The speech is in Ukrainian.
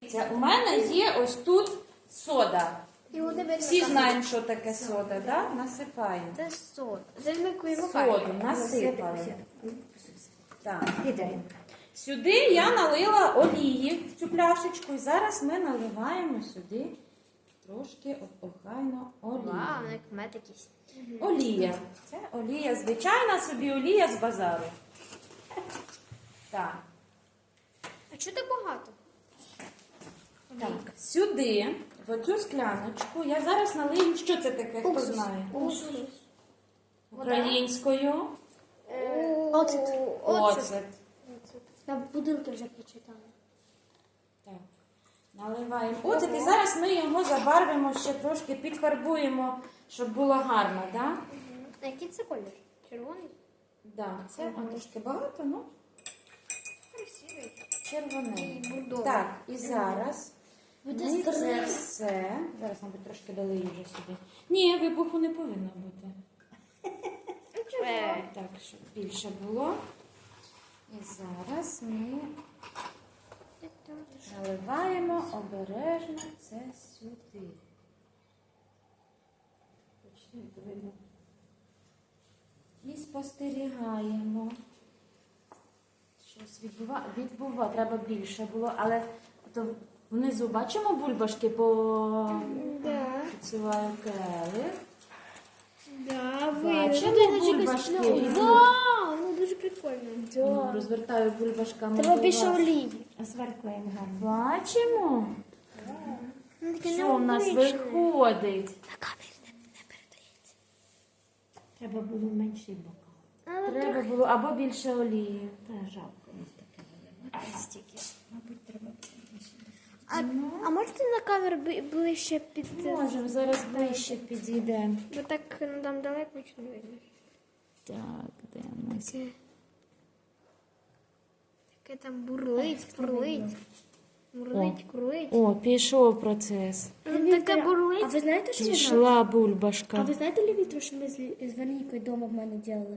Дивіться, У мене є ось тут сода. Всі знаємо, що таке сода, да? Насипаємо. Це сод. Це ж ми куємо Соду насипали. Так. Сюди я налила олії в цю пляшечку, і зараз ми наливаємо сюди трошки охайно олії. Вау, як мед якийсь. Олія. Це олія, звичайна собі олія з базару. Так. А чого так багато? Так, сюди, в оцю скляночку, я зараз налию, що це таке, хто знає? Українською Оцет. оцет. На будинки вже прочитала. Так. Наливаємо оцет і зараз ми його забарвимо, ще трошки підфарбуємо, щоб було гарно, так? Да? А який це колір? Червоний? Да, це трошки багато, ну Красивий. червоний. І бордовий. Так, і зараз Буде це все. Зараз, мабуть, трошки долию вже собі. Ні, вибуху не повинно бути. Е, Так, щоб більше було. І зараз ми наливаємо обережно це сюди. Почти видно. І спостерігаємо. Щось відбува... відбува, треба більше було, але то внизу бачимо бульбашки по Да. Відсуваю келих. Да, Бачимо бульбашки? Вау, ну дуже прикольно. Ну, Розвертаю бульбашками. Треба до більше вас. олії. Зверхуємо гарно. Бачимо, Ну, таке що в нас необичне. виходить. На камері не, не передається. Треба було менший бокал. Але Треба було або більше олії. Та жалко. ось таке виливати. Стільки. Мабуть, треба було більше. А, а можете на камеру бли- ближче під... Можемо зараз ближче підійдемо. Бо так ну, там далеко нічого не видно. Так, де нас? Таке, таке там бурлить, бурлить. Бурлить, курлить. О, пішов процес. Ну, таке А ви знаєте, що ми? Пішла А ви знаєте, Лівітру, що ми з, Лі- з Веронікою вдома в мене робили?